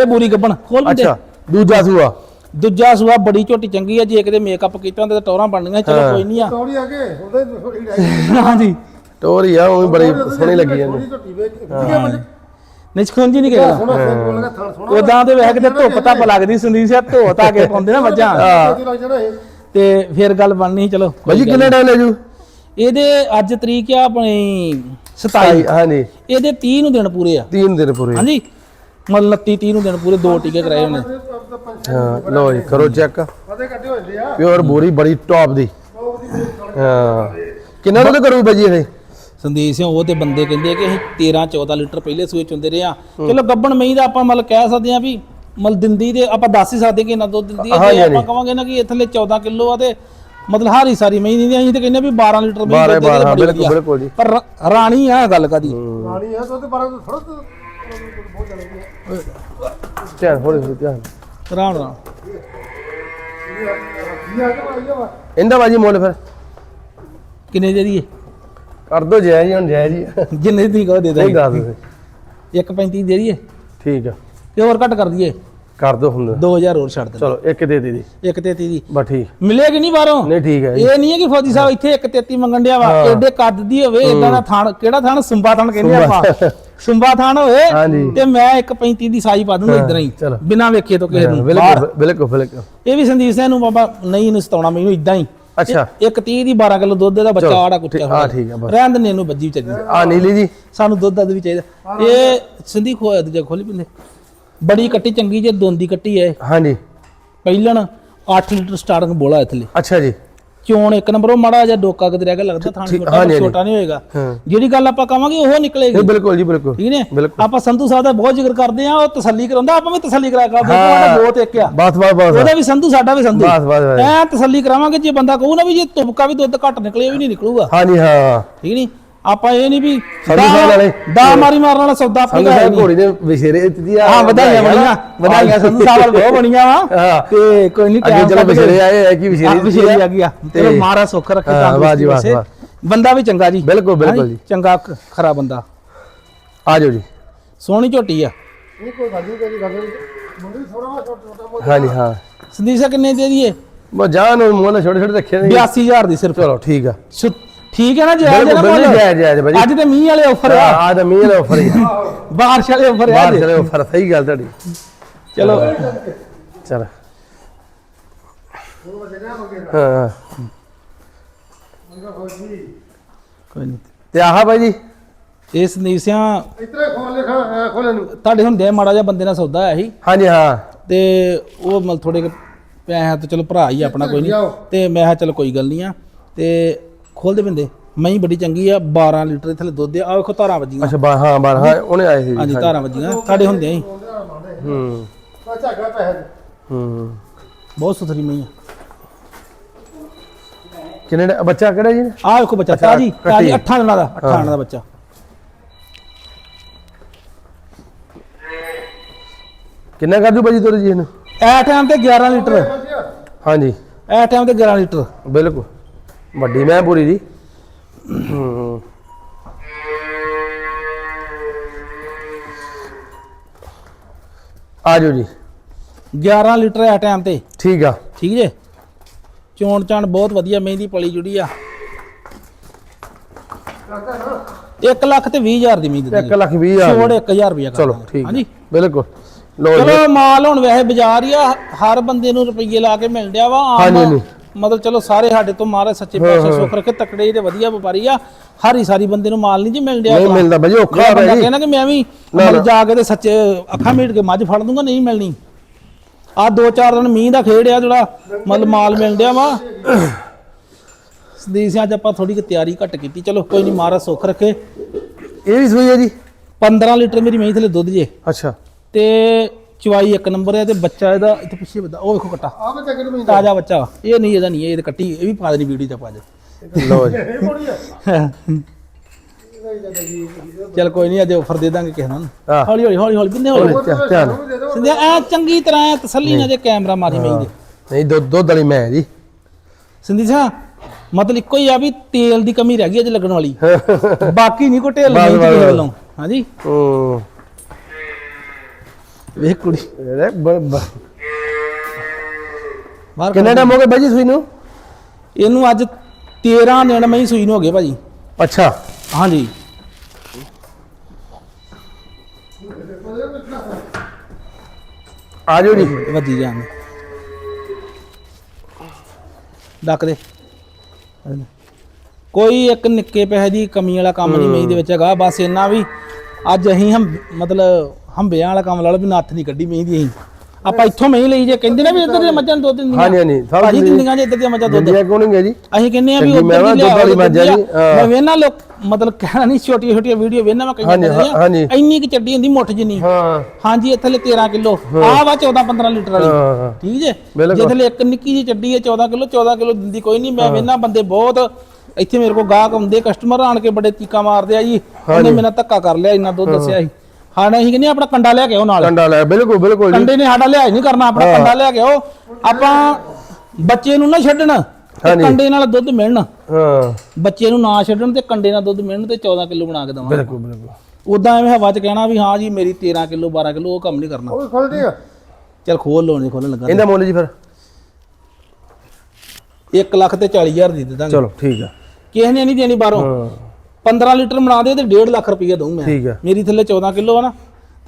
ਇਹ ਬੂਰੀ ਗੱਬਣ ਖੋਲ ਵੀ ਦੇ। ਅੱਛਾ ਦੂਜਾ ਸੂਆ। ਦੂਜਾ ਸੂਆ ਬੜੀ ਝੋਟੀ ਚੰਗੀ ਆ ਜੇ ਕਿਤੇ ਮੇਕਅਪ ਕੀਤਾ ਹੁੰਦਾ ਤਾਂ ਟੌਰਾਂ ਬਣਨੀਆਂ ਚਲੋ ਕੋਈ ਨਹੀਂ ਆ। ਕੇ ਉਹਦੇ ਹਾਂਜੀ। ਟੋਰੀ ਆ ਉਹ ਵੀ ਬੜੀ ਸੋਹਣੀ ਲੱਗੀ ਜਾਂਦੀ ਝੋਟੀ ਵਧੀਆ ਹੀ ਨਹੀਂ ਗਿਆ ਸੋਹਣਾ ਸਿੰਘ ਬੋਲਣਾ ਥਣ ਸੋਹਣਾ ਉਦਾਂ ਤੇ ਵੇਖ ਕਿਤੇ ਧੁੱਪ ਧੱਪ ਲੱਗਦੀ ਸੁਣੀ ਸੀ ਧੋ ਤਾ ਕੇ ਪਾਉਂਦੇ ਨਾ ਮੱਝਾਂ। ਤੇ ਫਿਰ ਗੱਲ ਬਣਨੀ ਸੀ, ਚਲੋ ਬਾਜੀ ਕਿੰਨੇ ਟਾਈਮ ਲੈ ਜੂ? ਇਹਦੇ ਅੱਜ ਤਰੀਕ ਆ ਆਪਣੀ 27 ਹਾਂਜੀ ਇਹਦੇ 30 ਨੂੰ ਦਿਨ ਪੂਰੇ ਆ। ਤਿੰਨ ਦਿਨ ਪੂਰੇ। ਹਾਂਜੀ। ਮਤਲਬ 29 30 ਨੂੰ ਦਿਨ ਪੂਰੇ ਦੋ ਟੀਕੇ ਕਰਾਏ ਉਹਨੇ। ਹਾਂ ਲਓ ਜੀ ਕਰੋ ਚੈੱਕ। ਫਦੇ ਕੱਢੇ ਹੋਏ ਆ। ਪਿਓਰ ਬੋਰੀ ਬੜੀ ਟੌਪ ਦੀ। ਹਾਂ। ਕਿੰਨਾ ਦੁੱਧ ਕਰੂ ਬਾਜੀ ਇਹ? ਸੰਦੀਪ ਸਿੰਘ ਉਹ ਤੇ ਬੰਦੇ ਕਹਿੰਦੇ ਕਿ ਅਸੀਂ 13 14 ਲੀਟਰ ਪਹਿਲੇ ਸੂਏ ਚੁੰਦੇ ਰਹੇ ਆ। ਚਲੋ ਗੱਬਣ ਮਈ ਦਾ ਆਪਾਂ ਮਤਲਬ ਕਹਿ ਸਕਦੇ ਆ ਵੀ ਮਤਲਬ ਦਿੰਦੀ ਤੇ ਆਪਾਂ ਦੱਸ ਹੀ ਸਕਦੇ ਕਿ ਇਹਨਾਂ ਦੁੱਧ ਦਿੰਦੀ ਹੈ ਤੇ ਆਪਾਂ। ਕਵਾਂਗੇ ਨਾ ਕਿ ਇਹ ਥੱਲੇ 14 ਕਿਲੋ ਆ ਤੇ ਮਤਲਬ ਹਾਰੀ ਸਾਰੀ ਮਈ ਨਹੀਂ ਅਸੀਂ ਤੇ ਕਹਿੰਦੇ ਵੀ 12 ਲੀਟਰ ਮਈ 12 ਦੁੱਧ ਦੇ 12 ਬੜੀ ਬਿਲਕੁਲ ਵਧੀਆ। ਬਿਲਕੁਲ ਜੀ। ਪਰ ਰਾਣੀ ਆ ਗੱਲ ਕਦੀ। ਰਾਣੀ ਆ ਦੁੱਧ 12 ਥੋੜਾ ਬਹੁਤ ਚੱਲਦੀ ਧਿਆਨ ਥੋੜੀ ਧਿਆਨ। ਰਾਣ ਰਾਣ ਆ ਕੇ ਆਈ ਵਾ ਇਹਦਾ ਬਾਜੀ ਮੁੱਲ ਫਿਰ। ਕਿੰਨੇ ਦੇ ਦੀਏ? ਕਰ ਦੋ ਜੈ ਜੀ ਹੁਣ ਜੈ ਜੀ ਜਿੰਨੇ ਦੀ ਕਹੋ ਦੇ ਨਹੀਂ ਦੋ ਦੱਸ ਤੁਸੀਂ 1.35 ਦੇ ਦਈਏ। ਠੀਕ ਆ। ਤੇ ਹੋਰ ਘੱਟ ਕਰ ਦਈਏ। ਕਰ ਦੋ ਹੁੰਦਾ 2000 ਹੋਰ ਛੱਡ ਦੇ ਚਲੋ ਇੱਕ ਦੇ ਦੇ ਦੀ। ਇੱਕ ਤੇ ਦੀ। ਬਸ ਠੀਕ। ਮਿਲੇਗੀ ਨਹੀਂ ਬਾਹਰੋਂ? ਨਹੀਂ ਠੀਕ ਹੈ ਜੀ। ਇਹ ਨਹੀਂ ਹੈ ਕਿ ਫੌਜੀ ਸਾਹਿਬ ਇੱਥੇ ਇੱਕ 33 ਮੰਗਣ ਡਿਆ ਵਾ ਐਡੇ ਕੱਦ ਦੀ ਹੋਵੇ ਇਦਾਂ ਦਾ ਥਾਣ ਕਿਹੜਾ ਥਾਣ? ਸੁੰਬਾ ਥਾਣ ਕਹਿੰਦੇ ਆਪਾਂ। ਸੁੰਬਾ ਥਾਣ। ਹੋਵੇ ਹਾਂਜੀ। ਤੇ ਮੈਂ ਇੱਕ 35 ਦੀ ਸਾਈ ਪਾ ਦੂੰਗਾ ਇਦਾਂ ਹੀ। ਚਲੋ। ਬਿਨਾਂ ਵੇਖੇ ਤੋਂ ਕਿਸੇ ਨੂੰ। ਬਿਲਕੁਲ ਬਿਲਕੁਲ ਇਹ ਵੀ ਸੰਦੀਪ ਸਿੰਘ ਨੂੰ ਬਾਬਾ ਨਹੀਂ ਇਹਨੂੰ ਸਤਾਉਣਾ ਮੈਨੂੰ ਇਦਾਂ ਹੀ। ਅੱਛਾ। ਇੱਕ 30 ਦੀ 12 ਕਿਲੋ ਦੁੱਧ ਦਾ ਬੱਚਾ ਆੜਾ ਕੁੱਟਿਆ ਹਾਂ, ਠੀਕ ਆ ਬਸ। ਰਹਿਣ ਦਿੰਦੇ ਇਹਨੂੰ ਬੱਜੀ ਚੱਲੀ ਆ ਨੀਲੀ ਜੀ। ਸਾਨੂੰ ਦੁੱਧ ਦੱਧ ਵੀ ਚਾਹੀਦਾ। ਇਹ ਸਿੰਧੀ ਖੋਇਆ ਦੂਜਾ ਖੋਲੀ ਪਿੰਦੇ। ਬੜੀ ਕੱਟੀ ਚੰਗੀ ਜੇ ਦੋਂਦੀ ਕੱਟੀ ਹੈ। ਹਾਂਜੀ। ਪਹਿਲਣ 8 ਲੀਟਰ ਸਟਾਰਟਿੰਗ ਬੋਲਾ ਇਥਲੇ ਲਈ। ਅੱਛਾ ਜੀ। ਚੋਣ ਇੱਕ ਨੰਬਰ ਉਹ ਮਾੜਾ ਜਿਹਾ ਡੋਕਾ ਕਿਤੇ ਰਹਿ ਗਿਆ ਲੱਗਦਾ ਥਾਣ ਛੋਟਾ ਛੋਟਾ ਨਹੀਂ ਹੋਏਗਾ। ਜਿਹੜੀ ਗੱਲ ਆਪਾਂ ਕਵਾਂਗੇ ਉਹ ਨਿਕਲੇਗੀ। ਬਿਲਕੁਲ ਜੀ ਬਿਲਕੁਲ। ਠੀਕ ਨੇ। ਆਪਾਂ ਸੰਧੂ ਸਾਹਿਬ ਦਾ ਬਹੁਤ ਜ਼ਿਕਰ ਕਰਦੇ ਆ ਉਹ ਤਸੱਲੀ ਕਰਾਉਂਦਾ ਆਪਾਂ ਵੀ ਤਸੱਲੀ ਕਰਾ ਕਰਦੇ ਹਾਂ। ਹਾਂ। ਬਹੁਤ ਇੱਕ ਆ। ਬਸ ਬਸ ਬਸ। ਉਹਦਾ ਵੀ ਸੰਧੂ ਸਾਡਾ ਵੀ ਸੰਧੂ। ਬਸ ਬਸ ਬਸ। ਐ ਤਸੱਲੀ ਕਰਾਵਾਂਗੇ ਜੇ ਬੰਦਾ ਕਹੂ ਨਾ ਵੀ ਜੇ ਤੁਬਕਾ ਵੀ ਦੁੱਧ ਘੱਟ ਨਿਕਲੇ ਉਹ ਵੀ ਨਹੀਂ ਨਿਕਲੂਗਾ। ਹਾਂਜੀ ਹਾਂ। ਠੀਕ ਨਹੀਂ? ਆਪਾਂ ਇਹ ਨਹੀਂ ਵੀ ਸੰਧੂ ਸਾਹਿਬ ਵਾਲੇ। ਦਾ ਮਾਰੀ ਮਾਰਨ ਵਾਲਾ ਸੌਦਾ ਆਪਣੇ ਸੰਧੂ ਸਾਹਿਬ ਘੋੜੀ ਦੇ ਵਿਸ਼ੇਰੇ ਦਿੱਤੀ ਆ ਹਾਂ ਵਧਾਈਆਂ ਬੜੀਆਂ ਵਧਾਈਆਂ ਸੰਧੂ ਸਾਹਿਬ ਵਾਲ ਬਹੁਤ ਬਣੀਆਂ ਵਾ। ਹਾਂ। ਤੇ ਕੋਈ ਨਹੀਂ ਅੱਗੇ ਚਲੋ ਵਿਸ਼ੇਰੇ ਆਏ ਆ ਕਿ ਹਾਂ, ਵਿਸ਼ੇਰੇ ਵਿਸ਼ੇਰੀ ਆ। ਗਈ ਆ। ਤੇ- ਚਲੋ ਮਾਰਾ ਸੁੱਖ ਰੱਖੇ ਹਾਂ, ਤੰਦਰੁਸਤੀ ਵਾਹ ਜੀ, ਵਾਹ। ਬੰਦਾ ਵੀ ਚੰਗਾ ਜੀ। ਬਿਲਕੁਲ, ਬਿਲਕੁਲ ਜੀ। ਚੰਗਾ ਖਰਾ ਬੰਦਾ। ਆ ਜਾਓ ਜੀ। ਸੋਹਣੀ ਝੋਟੀ ਆ। ਨਹੀਂ ਕੋਈ ਗੱਲ ਨਹੀਂ ਤੇਰੀ ਗੱਲ ਮੁੰਡੀ ਥੋੜਾ ਵਾ ਛੋਟਾ ਮੋਟਾ। ਹਾਂਜੀ ਹਾਂ। ਸੰਦੀਪ ਸਾਹਿਬ ਕਿੰਨੇ ਦੇ ਦਈਏ ਬਸ ਜਾਨ ਮੁੱਲ ਛੋਟੇ ਛੋਟੇ ਰੱਖੇ ਨੇ 82000 ਦੀ ਸਿਰਫ। ਚਲੋ ਠੀਕ ਆ। ਠੀਕ ਹੈ ਨਾ ਜਾਇਜ਼ ਹੈ ਨਾ ਬਿਲਕੁਲ ਮੁੱਲ? ਜਾਇਜ਼, ਜਾਇਜ਼ ਭਾਜੀ। ਅੱਜ ਤੇ ਮੀਂਹ ਵਾਲੇ ਆਫਰ ਆ। ਆ ਤਾਂ ਮੀਂਹ ਵਾਲਾ ਆਫਰ ਹੀ ਆ। ਬਾਰਿਸ਼ ਵਾਲੇ ਆਫਰ ਆ ਬਾਹਰ ਅੱਜ। ਚਲੇ ਆਫਰ ਸਹੀ ਗੱਲ ਤੁਹਾਡੀ। ਚਲੋ। ਚਲ। ਉਹ ਜਿਹੜਾ ਮੰਗੇ ਹਾਂ। ਮੰਗਾ ਫੌਜੀ ਕੋਈ ਨਹੀਂ। ਤੇ ਆਹ ਬਾਈ ਜੀ ਇਹ ਸੰਦੀਪ ਸਿੰਘ ਇਤਰੇ ਖੋਲ ਲਿਖਾ ਖੋਲੇ ਨੂੰ ਤੁਹਾਡੇ ਹੁੰਦੇ ਮਾੜਾ ਜਿਹਾ ਬੰਦੇ ਨਾਲ ਸੌਦਾ ਆਇਆ ਸੀ ਹਾਂਜੀ ਹਾਂ। ਤੇ ਉਹ ਮਲ ਥੋੜੇ ਪੈਸੇ ਤਾਂ ਚਲੋ ਭਰਾ ਹੀ ਆ ਆਪਣਾ ਕੋਈ ਨਹੀਂ। ਤੇ ਮੈਂ ਕਿਹਾ ਚਲ ਕੋਈ ਗੱਲ ਨਹੀਂ ਆ। ਤੇ ਖੋਲਦੇ ਬਿੰਦੇ। ਮਹੀਂ ਬੜੀ ਚੰਗੀ ਆ 12 ਲੀਟਰ ਦੇ ਥੱਲੇ ਦੁੱਧ ਆ। ਵੇਖੋ ਧਾਰਾਂ ਵੱਜੀਆਂ। ਅੱਛਾ ਬਾ- ਹਾਂ ਬਾਰ ਹਾਂ ਉਹਨੇ ਆਏ ਸੀ। ਹਾਂਜੀ ਧਾਰਾਂ ਵੱਜੀਆਂ। ਸਾਡੇ ਹੁੰਦੇ ਹੀ ਹੂੰ ਆ ਝਾਗਾ ਪੈਸੇ ਦੇ ਹੂੰ। ਬਹੁਤ ਸੁਥਰੀ ਮਹੀਂ ਆ। ਕਿੰਨੇ ਦਾ- ਬੱਚਾ ਕਿਹੜਾ ਜੀ? ਆਹ ਵੇਖੋ ਬੱਚਾ ਤਾਜੀ ਕੱਟੀ। ਤਾਜੀ 8 ਦਿਨਾਂ ਦਾ 8 ਦਿਨਾਂ ਦਾ ਬੱਚਾ। ਕਿੰਨਾ ਕਰ ਦੂ ਭਾਜੀ ਤੋਰੀ ਜੀ ਇਹਨੂੰ? ਐ ਟਾਈਮ ਤੇ 11 ਲੀਟਰ। ਹਾਂਜੀ। ਐ ਟਾਈਮ ਤੇ 11 ਲੀਟਰ। ਬਿਲਕੁਲ। ਵੱਡੀ ਮੈਂ ਪੂਰੀ ਹੂੰ ਆ ਜਾਓ ਜੀ। 11 ਲੀਟਰ ਐ ਟਾਈਮ ਤੇ। ਠੀਕ ਆ। ਠੀਕ ਜੇ? ਚੋਣ ਚਾਣ ਬਹੁਤ ਵਧੀਆ ਮਹਿੰਦੀ ਪਲੀ ਜੁੜੀ ਆ। 1 ਲੱਖ ਤੇ 20 ਹਜ਼ਾਰ ਦੀ ਮਹਿੰਦੀ 1 ਲੱਖ 20 ਹਜ਼ਾਰ ਛੋੜ ਦੀ। 1000 ਰੁਪਇਆ ਚਲੋ। ਠੀਕ ਹਾਂਜੀ? ਆ ਬਿਲਕੁਲ। ਲੋ ਜੀ। ਚਲੋ ਮਾਲ ਹੁਣ ਵੈਸੇ ਬਾਜ਼ਾਰ ਹੀ ਆ। ਹਰ ਬੰਦੇ ਨੂੰ ਰੁਪਈਏ ਲਾ ਕੇ ਮਿਲ ਡਿਆ ਵਾ ਆਮ ਹਾਂਜੀ, ਹਾਂਜੀ। ਮਤਲਬ ਚਲੋ ਸਾਰੇ ਸਾਡੇ ਤੋਂ ਮਾਰੇ ਸੱਚੇ ਪਾਤਸ਼ਾਹ ਸੁੱਖ ਰੱਖੇ ਤਕੜੇ ਤੇ ਵਧੀਆ ਵਪਾਰੀ ਆ ਹਰੀ ਸਾਰੀ ਬੰਦੇ ਨੂੰ ਮਾਲ ਨਹੀਂ ਜੀ ਮਿਲ ਡਿਆ ਨਹੀਂ। ਮਿਲਦਾ ਭਾਜੀ ਔਖਾ ਹੈ ਜੀ ਕਹਿੰਦਾ ਕਿ ਮੈਂ ਵੀ ਮਤਲਬ। ਜਾ ਕੇ ਤੇ ਸੱਚੇ ਅੱਖਾਂ ਮੀਟ ਕੇ ਮੱਝ ਫੜ ਦੂੰਗਾ ਨਹੀਂ ਮਿਲਣੀ। ਆ ਦੋ ਚਾਰ ਦਿਨ ਮੀਂਹ ਦਾ ਖੇਡ ਆ ਜਿਹੜਾ ਮਤਲਬ ਮਾਲ ਮਿਲ ਡਿਆ ਵਾ। ਸੰਦੀਪ ਸਿੰਘ ਅੱਜ ਆਪਾਂ ਥੋੜੀ ਕਿ ਤਿਆਰੀ ਘੱਟ ਕੀਤੀ। ਚਲੋ ਕੋਈ ਨਹੀਂ ਮਹਾਰਾਜ ਸੁੱਖ ਰੱਖੇ। ਇਹ ਵੀ ਸੂਈ ਹੈ ਜੀ? 15 ਲੀਟਰ ਮੇਰੀ ਮਹੀਂ ਥਲੇ ਦੁੱਧ ਜੇ। ਅੱਛਾ। ਤੇ ਚਵਾਈ ਇੱਕ ਨੰਬਰ ਹੈ ਤੇ ਬੱਚਾ ਇਹਦਾ ਇੱਥੇ ਪਿੱਛੇ ਵੱਧਾ। ਉਹ ਵੇਖੋ ਕੱਟਾ। ਆ ਮੈਂ ਚੱਕੇ ਨੂੰ ਮਹੀਨਾ ਤਾਜ਼ਾ ਬੱਚਾ। ਇਹ ਨਹੀਂ ਇਹਦਾ ਨਹੀਂ ਇਹ ਤੇ ਕੱਟੀ ਇਹ ਵੀ ਪਾ ਦੇਣੀ ਵੀਡੀਓ ਚ ਪਾ ਦੇ ਲੋ ਜੀ। ਇਹ ਚਲ ਕੋਈ ਨਹੀਂ ਅੱਜ ਆਫਰ ਦੇ ਦਾਂਗੇ ਕਿਸੇ ਨੂੰ। ਹੌਲੀ ਹੌਲੀ ਹੌਲੀ ਹੌਲੀ ਬਿੰਦੇ ਹੌਲੀ। ਦਿਓ ਸਿੰਧਿਆ ਐ ਚੰਗੀ ਤਰ੍ਹਾਂ ਤਸੱਲੀ ਨਾਲ ਜੇ ਕੈਮਰਾ ਮਾਰੀ ਮਈ ਦੇ ਨਹੀਂ ਦੁੱਧ ਦੁੱਧ ਵਾਲੀ ਮੈਂ ਜੀ। ਸਿੰਧੀ ਸਾਹਿਬ ਮਤਲਬ ਇੱਕੋ ਹੀ ਆ ਵੀ ਤੇਲ ਦੀ ਕਮੀ ਰਹਿ ਗਈ ਅਜ ਲੱਗਣ ਵਾਲੀ। ਬਾਕੀ ਨਹੀਂ ਕੋ ਢਿੱਲ ਨਹੀਂ। ਵੱਲੋਂ। ਹਾਂਜੀ। ਹੂੰ। ਵੇਖ ਕੁੜੀ। ਇਹਦੇ ਬ- ਬ- ਬਾਹਰ ਕਿੰਨੇ ਟਾਈਮ ਹੋ ਗਏ ਭਾਜੀ ਸੂਈ ਨੂੰ? ਇਹਨੂੰ ਅੱਜ 13 ਦਿਨ ਮਈ ਸੂਈ ਨੂੰ ਹੋ ਗਏ ਭਾਜੀ। ਅੱਛਾ। ਹਾਂਜੀ। ਆ ਜਾਓ ਜੀ। ਵੱਜੀ ਜਾਣ। ਡੱਕ ਦੇ। ਕੋਈ ਇੱਕ ਨਿੱਕੇ ਪੈਸੇ ਦੀ ਕਮੀ ਵਾਲਾ ਕੰਮ ਨਹੀਂ ਮਈ ਦੇ ਵਿੱਚ ਹੈਗਾ ਬਸ ਇੰਨਾ ਵੀ ਅੱਜ ਅਸੀਂ ਹਮ ਮਤਲਬ ਹੰਬਿਆਂ ਵਾਲਾ ਕੰਮ ਲਾ ਲਓ ਵੀ ਨੱਥ ਨਹੀਂ ਕੱਢੀ ਮਈ ਦੀ ਅਸੀਂ। ਆਪਾਂ ਇੱਥੋਂ ਮਈ ਲਈ ਜੇ ਕਹਿੰਦੇ ਨੇ ਵੀ ਇੱਧਰ ਦੀਆਂ ਮੱਝਾਂ ਨੂੰ ਦੁੱਧ ਦਿੰਦੀਆਂ। ਹਾਂਜੀ, ਹਾਂਜੀ, ਸਭ ਭਾਜੀ ਦਿੰਦੀਆਂ। ਜੇ ਇੱਧਰ ਦੀਆਂ ਮੱਝਾਂ ਦੁੱਧ? ਦਿੰਦੀਆਂ ਕਿਉਂ ਨਹੀਂ ਗਏ ਜੀ ਅਸੀਂ ਕਹਿੰਦੇ ਆ ਵੀ ਉੱਧਰ ਮੈਂ ਦੀ ਦੁੱਧ ਵਾਲੀ ਲਿਆਓ ਮੱਝ ਆ ਜੀ, ਦੁੱਧ ਹਾਂ। ਮੈਂ ਵੇਨਾ ਲੋਕ ਮਤਲਬ ਕਹਿਣਾ ਨਹੀਂ ਛੋਟੀਆਂ ਛੋਟੀਆਂ ਵੀਡੀਓ ਵੇਨਾ ਮੈਂ ਦਿੰਦੀਆਂ ਹਾਂਜੀ। ਇੰਨੀ ਕਿ ਚੱਡੀ ਹੁੰਦੀ ਮੁੱਠ ਜਿੰਨੀ। ਹਾਂ। ਹਾਂਜੀ ਇੱਥੇ ਲੈ 13 ਕਿਲੋ। ਆਹ ਵਾ 14 15 ਲੀਟਰ ਵਾਲੀ। ਹਾਂ ਹਾਂ। ਠੀਕ ਜੇ। ਜਿਹਦੇ ਲਈ ਇੱਕ ਨਿੱਕੀ ਜਿਹੀ ਚੱਡੀ ਹੈ 14 ਕਿਲੋ 14 ਕਿਲੋ ਦਿੰਦੀ ਕੋਈ ਨਹੀਂ। ਮੈਂ ਵੇਨਾ ਬੰਦੇ ਬਹੁਤ ਇੱਥੇ ਮੇਰੇ ਕੋਲ ਗਾਹਕ ਆਉਂਦੇ ਕਸਟਮਰ ਆਣ ਕੇ ਬੜੇ ਤੀਕਾ ਮਾਰਦੇ ਆ ਜੀ। ਉਹਨੇ ਮੇਰਾ ਧੱਕਾ ਕਰ ਲਿਆ ਇੰਨਾ ਦੁੱਧ ਦੱਸਿਆ ਸੀ। ਹਾਂ ਅਸੀਂ ਕਹਿੰਦੇ ਆਪਣਾ ਕੰਡਾ ਲੈ ਕੇ ਆਓ ਨਾਲ। ਕੰਡਾ ਲੈ ਬਿਲਕੁਲ ਬਿਲਕੁਲ ਜੀ। ਕੰਡੇ ਨੇ ਸਾਡਾ ਲਿਆ ਨਹੀਂ ਕਰਨਾ ਆਪਣਾ ਕੰਡਾ ਲੈ ਕੇ ਆਓ। ਆਪਾਂ ਬੱਚੇ ਨੂੰ ਨਾ ਛੱਡਣ ਤੇ ਹਾਂਜੀ। ਕੰਡੇ ਨਾਲ ਦੁੱਧ ਮਿਲਣ। ਹਾਂ। ਬੱਚੇ ਨੂੰ ਨਾ ਛੱਡਣ ਤੇ ਕੰਡੇ ਨਾਲ ਦੁੱਧ ਮਿਲਣ ਤੇ 14 ਕਿਲੋ ਬਣਾ ਕੇ ਦਵਾਂਗੇ। ਬਿਲਕੁਲ ਬਿਲਕੁਲ। ਉਦਾਂ ਐਵੇਂ ਹਵਾ 'ਚ ਕਹਿਣਾ ਵੀ ਹਾਂ ਜੀ ਮੇਰੀ 13 ਕਿਲੋ 12 ਕਿਲੋ ਉਹ ਕੰਮ ਨਹੀਂ ਕਰਨਾ। ਉਹ ਵੀ ਖੋਲਦੇ ਆ। ਚਲ ਖੋਲ ਲਓ ਨਹੀਂ ਖੋਲਣ ਲੱਗਾ ਇਹਦਾ ਮੁੱਲ ਜੀ ਫਿਰ? 1 ਲੱਖ ਤੇ 40 ਹਜ਼ਾਰ ਦੇ ਦਾਂਗੇ। ਚਲੋ ਠੀਕ ਆ। ਕਿਸੇ ਨੇ ਨਹੀਂ ਦੇਣੀ ਬਾਹਰੋਂ। ਹਾਂ। 15 ਲੀਟਰ ਬਣਾ ਦੇ ਤੇ 1.5 ਲੱਖ ਰੁਪਈਆ ਦਊਂ ਮੈਂ। ਠੀਕ ਆ ਮੇਰੀ ਥੱਲੇ 14 ਕਿਲੋ ਆ ਨਾ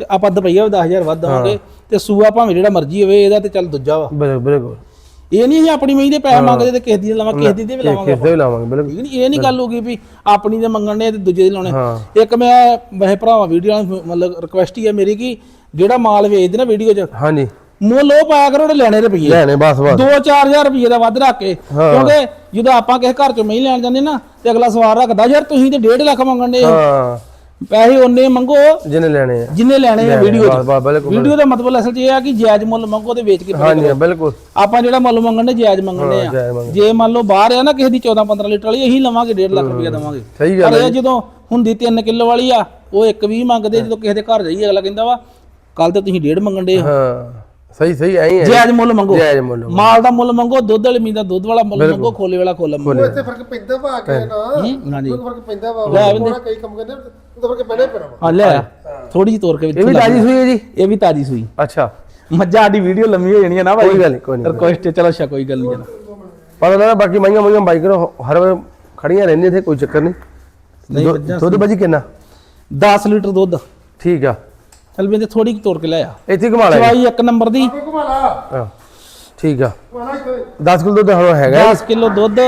ਤੇ ਆਪਾਂ ਦਪਈਆ 10000 ਵੱਧ ਦਵਾਂਗੇ ਤੇ ਸੂਆ ਭਾਵੇਂ ਜਿਹੜਾ ਮਰਜ਼ੀ ਹੋਵੇ ਇਹਦਾ ਤੇ ਚੱਲ ਦੂਜਾ ਵਾ। ਬਿਲਕੁਲ ਬਿਲਕੁਲ। ਇਹ ਨਹੀਂ ਅਸੀਂ ਆਪਣੀ ਮਹੀਂ ਦੇ ਪੈਸੇ ਮੰਗਦੇ ਤੇ ਕਿਸੇ ਦੀ ਲਾਵਾਂ ਕਿਸੇ ਦੀ ਦੇ ਵੀ ਲਾਵਾਂਗੇ ਕਿਸ ਦੇ ਲਾਵਾਂਗੇ ਬਿਲਕੁਲ। ਠੀਕ ਨਹੀਂ ਇਹ ਨਹੀਂ ਗੱਲ ਹੋਗੀ ਵੀ ਆਪਣੀ ਦੇ ਮੰਗਣ ਤੇ ਦੂਜੇ ਦੇ ਲਾਉਣੇ। ਹਾਂ। ਇੱਕ ਮੈਂ ਵੈਸੇ ਭਰਾਵਾ ਵੀਡੀਓ ਮਤਲਬ ਰਿਕੁਐਸਟ ਹੀ ਹੈ ਮੇਰੀ ਕਿ ਜਿਹੜਾ ਮਾਲ ਵੇਚਦੇ ਨਾ ਵੀਡੀਓ 'ਚ ਹਾਂਜੀ। ਮੁੱਲ ਉਹ ਪਾਇਆ ਕਰੋ ਉਹਦੇ ਲੈਣੇ ਰੁਪਈਏ। ਲੈਣੇ ਬਸ ਬਸ। 2-4000 ਰੁਪਏ ਦਾ ਵੱਧ ਰੱਖ ਕੇ। ਕਿਉਂਕਿ ਜਦੋਂ ਆਪਾਂ ਕਿਸੇ ਘਰ ਚੋਂ ਮਹੀਂ ਲੈਣ ਜਾਂਦੇ ਨਾ ਤੇ ਅਗਲਾ ਸਵਾਲ ਰੱਖਦਾ ਯਾਰ ਤੁਸੀਂ ਤੇ 1.5 ਲੱਖ ਮੰਗਣ ਦੇ ਹਾਂ। ਪੈਸੇ ਉਹਨੇ ਮੰਗੋ ਜਿਹਨੇ ਲੈਣੇ ਆ। ਜਿੰਨੇ ਲੈਣੇ ਆ ਵੀਡੀਓ ਬਿਲਕੁਲ ਵੀਡੀਓ ਦਾ ਮਤਲਬ ਅਸਲ 'ਚ ਇਹ ਆ ਕਿ ਜਾਇਜ਼ ਮੁੱਲ ਮੰਗੋ ਤੇ ਵੇਚ ਕੇ ਹਾਂਜੀ ਬਿਲਕੁਲ। ਆਪਾਂ ਜਿਹੜਾ ਮੁੱਲ ਮੰਗਣ ਦੇ ਜਾਇਜ਼ ਮੰਗਣੇ ਆ। ਜੇ ਮੰਨ ਲਓ ਬਾਹਰ ਆ ਨਾ ਕਿਸੇ ਦੀ 14 15 ਲੀਟਰ ਵਾਲੀ ਅਸੀਂ ਲਵਾਂਗੇ 1.5 ਲੱਖ ਰੁਪਏ ਦਵਾਂਗੇ। ਸਹੀ ਗੱਲ ਹੈ ਜਦੋਂ ਹੁੰਦੀ 3 ਕਿਲੋ ਵਾਲੀ ਆ ਉਹ 1.20 ਮੰਗਦੇ ਜਦੋਂ ਕਿਸੇ ਦੇ ਘਰ ਜਾਈਏ ਅਗਲਾ ਕਹਿੰਦਾ ਵਾ ਕੱਲ ਤੇ ਤੁਸੀਂ 1.5 ਮੰਗਣ ਦੇ ਹਾਂ। ਸਹੀ ਸਹੀ ਐਂ ਹੀ ਜਾਇਜ਼ ਮੁੱਲ ਮੰਗੋ। ਜਾਇਜ਼ ਮੁੱਲ ਮਾਲ ਦਾ ਮੁੱਲ ਮੰਗੋ ਦੁੱਧ ਵਾਲੇ ਮੀਂਹ ਦਾ ਦੁੱਧ ਵਾਲਾ ਮੁੱਲ ਮੰਗੋ ਖੋਲੇ ਵਾਲਾ ਖੋਲਾ ਮੰਗੋ ਉਹ ਇੱਥੇ ਫ਼ਰਕ ਪੈਂਦਾ ਵਾ ਕੇ ਨਾ। ਹਾਂਜੀ। ਫ਼ਰਕ ਪੈਂਦਾ ਵਾ ਕਈ ਕੰਮ ਕਰਦੇ ਉਹਦਾ ਫ਼ਰਕ ਪੈਣਾ ਹੀ ਪੈਣਾ ਵਾ। ਹਾਂ ਲੈ। ਥੋੜੀ ਜਿਹੀ ਤੋਰ ਕੇ ਵਿੱਚ ਇਹ ਵੀ ਤਾਜੀ ਸੂਈ ਹੈ ਜੀ। ਇਹ ਵੀ ਤਾਜੀ ਸੂਈ। ਅੱਛਾ। ਮੱਝਾਂ ਸਾਡੀ ਵੀਡੀਓ ਲੰਮੀ ਹੋ ਜਾਣੀ ਹੈ ਨਾ ਭਾਈ। ਕੋਈ ਗੱਲ ਨਹੀਂ ਕੋਈ ਨਹੀਂ ਰਿਕੁਐਸਟ ਚਲੋ ਅੱਛਾ ਕੋਈ ਗੱਲ ਨਹੀਂ ਜਨਾ ਪਤਾ ਨਾ ਬਾਕੀ ਮਈਆਂ ਮਈਆਂ ਬਾਈਕ ਨੂੰ ਹਰ ਵੇਲੇ ਖੜੀਆਂ ਰਹਿੰਦੀਆਂ ਇੱਥੇ ਕੋਈ ਚੱਕਰ ਨਹੀਂ ਦੁੱਧ- ਭਾਜੀ ਕਿੰਨਾ? 10 ਲੀਟਰ ਦੁੱਧ। ਠੀਕ ਆ। ਚਲ ਵੀ ਥੋੜੀ ਤੋਰ ਕੇ ਲੈ ਆ। ਇੱਥੇ ਘੁਮਾ ਲੈ। ਚਵਾਈ ਇੱਕ ਨੰਬਰ ਦੀ। ਕੋਈ ਘੁਮਾ ਲਾ। ਹਾਂ ਠੀਕ ਆ। ਘੁਮਾ ਲਾ 10 ਕਿਲੋ ਦੁੱਧ ਹੁਣ ਹੈਗਾ 10 ਕਿਲੋ ਦੁੱਧ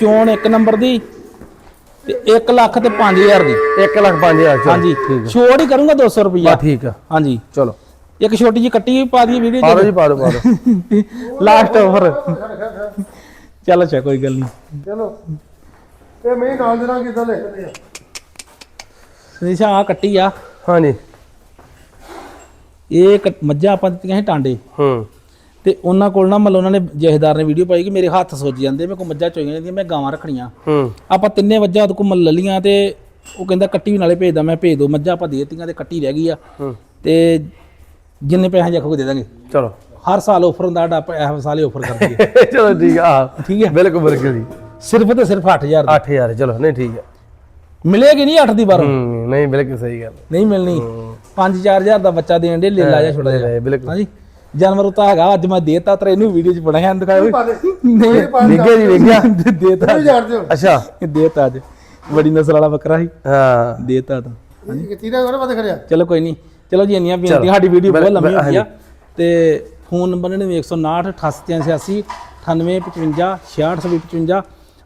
ਚੋਣ ਇੱਕ ਨੰਬਰ ਦੀ ਤੇ 1 ਲੱਖ ਤੇ 5000 ਦੀ। 1 ਲੱਖ 5000 ਹਾਂਜੀ। ਠੀਕ ਛੋੜ ਹੀ ਕਰੂੰਗਾ 200 ਆ ਰੁਪਈਆ। ਠੀਕ ਆ। ਹਾਂਜੀ। ਚਲੋ। ਇੱਕ ਛੋਟੀ ਜਿਹੀ ਕੱਟੀ ਵੀ ਪਾ ਦਈਏ ਵੀਡੀਓ ਪਾ ਦਿਓ ਜੀ ਪਾ ਦਿਓ ਪਾ ਦਿਓ ਲਾਸਟ ਆਫਰ ਚੱਲ ਅੱਛਾ ਕੋਈ ਗੱਲ ਨਹੀਂ। ਚਲੋ। ਇਹ ਮੈਂ ਨਾਲ ਦੇ ਨਾਲ ਕਿਦਾਂ ਲਿਖ ਦਿੰਦੇ ਆ ਸਨੀਸ਼ਾ ਆ ਕੱਟੀ ਆ। ਹਾਂਜੀ। ਇਹ ਮੱਝਾਂ ਆਪਾਂ ਦਿੱਤੀਆਂ ਸੀ ਟਾਂਡੇ। ਹੂੰ। ਤੇ ਉਹਨਾਂ ਕੋਲ ਨਾ ਮਤਲਬ ਉਹਨਾਂ ਨੇ ਜਹੇਦਾਰ ਨੇ ਵੀਡੀਓ ਪਾਈ ਕਿ ਮੇਰੇ ਹੱਥ ਸੁੱਜ ਜਾਂਦੇ ਮੇਰੇ ਕੋਲ ਮੱਝਾਂ ਚੋਈਆਂ ਜਾਂਦੀਆਂ ਮੈਂ ਗਾਵਾਂ ਰੱਖਣੀਆਂ। ਹੂੰ। ਆਪਾਂ ਤਿੰਨੇ ਮੱਝਾਂ ਉਹਦੇ ਕੋਲ ਮੁੱਲ ਲੈ ਲੀਆਂ ਤੇ ਉਹ ਕਹਿੰਦਾ ਕੱਟੀ ਵੀ ਨਾਲੇ ਭੇਜਦਾ ਮੈਂ ਭੇਜ ਦੋ ਮੱਝਾਂ ਆਪਾਂ ਦੇ ਦਿੱਤੀਆਂ ਤੇ ਕੱਟੀ ਰਹਿ ਗਈ ਆ। ਹੂੰ। ਤੇ ਜਿੰਨੇ ਪੈਸੇ ਜਖੋ ਦੇ ਦਾਂਗੇ। ਚਲੋ। ਹਰ ਸਾਲ ਆਫਰ ਹੁੰਦਾ ਸਾਡਾ ਆਪਾਂ ਇਹ ਸਾਲ ਆਫਰ ਕਰ ਦਈਏ ਚਲੋ ਠੀਕ ਆ ਠੀਕ ਹੈ ਬਿਲਕੁਲ ਬਿਲਕੁਲ ਜੀ। ਸਿਰਫ ਤੇ ਸਿਰਫ 8000 ਦੀ। 8000 ਚਲੋ ਨਹੀਂ ਠੀਕ ਹੈ ਮਿਲੇਗੀ ਨਹੀਂ 8 ਦੀ ਬਾਰੋਂ ਹੂੰ ਨਹੀਂ ਬਿਲਕੁਲ ਸਹੀ ਗੱਲ। ਨਹੀਂ ਮਿਲਣੀ। 5-4000 ਦਾ ਬੱਚਾ ਦੇਣ ਦੇ ਲੈ ਲਾ ਜਾ ਛੋਟਾ ਜਿਹਾ। ਬਿਲਕੁਲ। ਹਾਂਜੀ। ਜਾਨਵਰ ਉਤਾ ਹੈਗਾ ਅੱਜ ਮੈਂ ਦੇਤਾ ਤੇਰੇ ਇਹਨੂੰ ਵੀਡੀਓ ਚ ਬਣਾਇਆ ਦਿਖਾਇਆ ਨਹੀਂ ਨਿੱਗੇ ਜੀ ਵੇਖਿਆ। ਦੇਤਾ ਅੱਛਾ। ਦੇਤਾ ਅੱਜ। ਬੜੀ ਨਸਲ ਵਾਲਾ ਬੱਕਰਾ ਸੀ। ਹਾਂ। ਦੇਤਾ ਤਾਂ ਕਿਤੀ ਦਾ ਉਹਨੇ ਪਤਾ ਕਰਿਆ ਚਲੋ ਕੋਈ ਨਹੀਂ। ਚਲੋ ਜੀ ਇੰਨੀਆਂ ਬੇਨਤੀਆਂ ਸਾਡੀ ਵੀਡੀਓ ਬਹੁਤ ਲੰਮੀ ਹੋ ਗਈ ਆ। ਤੇ ਫੋਨ ਨੰਬਰ 9959 8886 9855 6655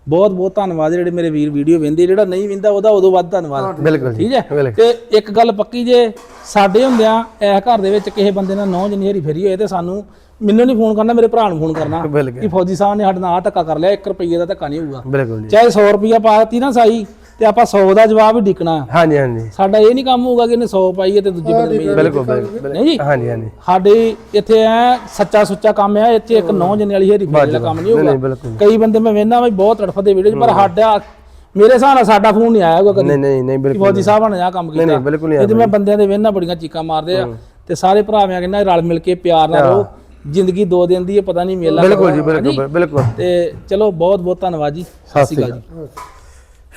ਬਹੁਤ ਬਹੁਤ ਧੰਨਵਾਦ ਜਿਹੜੇ ਮੇਰੇ ਵੀਰ ਵੀਡੀਓ ਵੇਂਦੇ ਜਿਹੜਾ ਨਹੀਂ ਵੇਂਦਾ ਉਹਦਾ ਉਦੋਂ ਵੱਧ ਧੰਨਵਾਦ। ਬਿਲਕੁਲ ਠੀਕ ਹੈ? ਤੇ ਇੱਕ ਗੱਲ ਪੱਕੀ ਜੇ ਸਾਡੇ ਹੁੰਦਿਆਂ ਇਹ ਘਰ ਦੇ ਵਿੱਚ ਕਿਸੇ ਬੰਦੇ ਨਾਲ ਨੌ ਜਨੀ ਹਰੀ ਫੇਰੀ ਹੋਏ ਤੇ ਸਾਨੂੰ ਮੈਨੂੰ ਨਹੀਂ ਫੋਨ ਕਰਨਾ ਮੇਰੇ ਭਰਾ ਨੂੰ ਫੋਨ ਕਰਨਾ ਕਿ ਫੌਜੀ ਸਾਹਿਬ ਨੇ ਸਾਡੇ ਨਾਲ ਧੱਕਾ ਕਰ ਲਿਆ 1 ਰੁਪਏ ਦਾ ਧੱਕਾ ਨਹੀਂ ਹੋਊਗਾ। ਚਾਹੇ 100 ਰੁਪਿਆ ਪਾਤੀ ਨਾ ਸਾਈ ਤੇ ਆਪਾਂ 100 ਦਾ ਜਵਾਬ ਹੀ ਡਿਕਣਾ। ਹਾਂਜੀ ਹਾਂਜੀ। ਸਾਡਾ ਇਹ ਨਹੀਂ ਕੰਮ ਹੋਊਗਾ ਕਿ ਇਹਨੇ 100 ਪਾਈ ਹੈ ਤੇ ਦੂਜੇ ਬੰਦੇ ਨੇ ਬਿਲਕੁਲ ਬਿਲਕੁਲ ਨਹੀਂ ਜੀ? ਹਾਂਜੀ ਹਾਂਜੀ। ਸਾਡੇ ਇੱਥੇ ਐ ਸੱਚਾ ਸੁੱਚਾ ਕੰਮ ਆ ਇੱਥੇ ਇੱਕ ਨੌ ਜਣੇ ਵਾਲੀ ਹੇਰੀ ਫੇਰੀ ਦਾ ਕੰਮ ਨਹੀਂ ਹੋਊਗਾ। ਕਈ ਬੰਦੇ ਮੈਂ ਵੇਖਦਾ ਵੀ ਬਹੁਤ ਤੜਫਦੇ ਵੀਡੀਓ ਪਰ ਸਾਡਾ ਮੇਰੇ ਹਿਸਾਬ ਨਾਲ ਸਾਡਾ ਫੋਨ ਨਹੀਂ ਆਇਆ ਹੋਊਗਾ ਕਦੀ। ਨਹੀਂ ਨਹੀਂ ਨਹੀਂ ਬਿਲਕੁਲ ਫੌਜੀ ਸਾਹਿਬ ਨੇ ਆ ਕੰਮ ਕੀਤਾ ਨਹੀਂ ਬਿਲਕੁਲ ਨਹੀਂ ਇਹ ਮੈਂ ਬੰਦਿਆਂ ਦੇ ਵੇਖਣਾ ਬੜੀਆਂ ਚੀਕਾਂ ਮਾਰਦੇ ਆ। ਤੇ ਸਾਰੇ ਭਰਾ ਮੈਂ ਕਹਿੰਦਾ ਰਲ ਮਿਲ ਕੇ ਪਿਆਰ ਨਾਲ ਰਹੋ। ਜ਼ਿੰਦਗੀ ਦੋ ਦਿਨ ਦੀ ਹੈ ਪਤਾ ਨਹੀਂ ਮੇਲਾ ਬਿਲਕੁਲ ਜੀ ਬਿਲਕੁਲ ਬਿਲਕੁਲ। ਤੇ ਚਲੋ ਬਹੁਤ ਬਹੁਤ ਧੰਨਵਾਦ ਜੀ। ਸਤਿ ਸ਼੍ਰੀ ਅਕਾਲ ਜੀ। ਹਾਂ।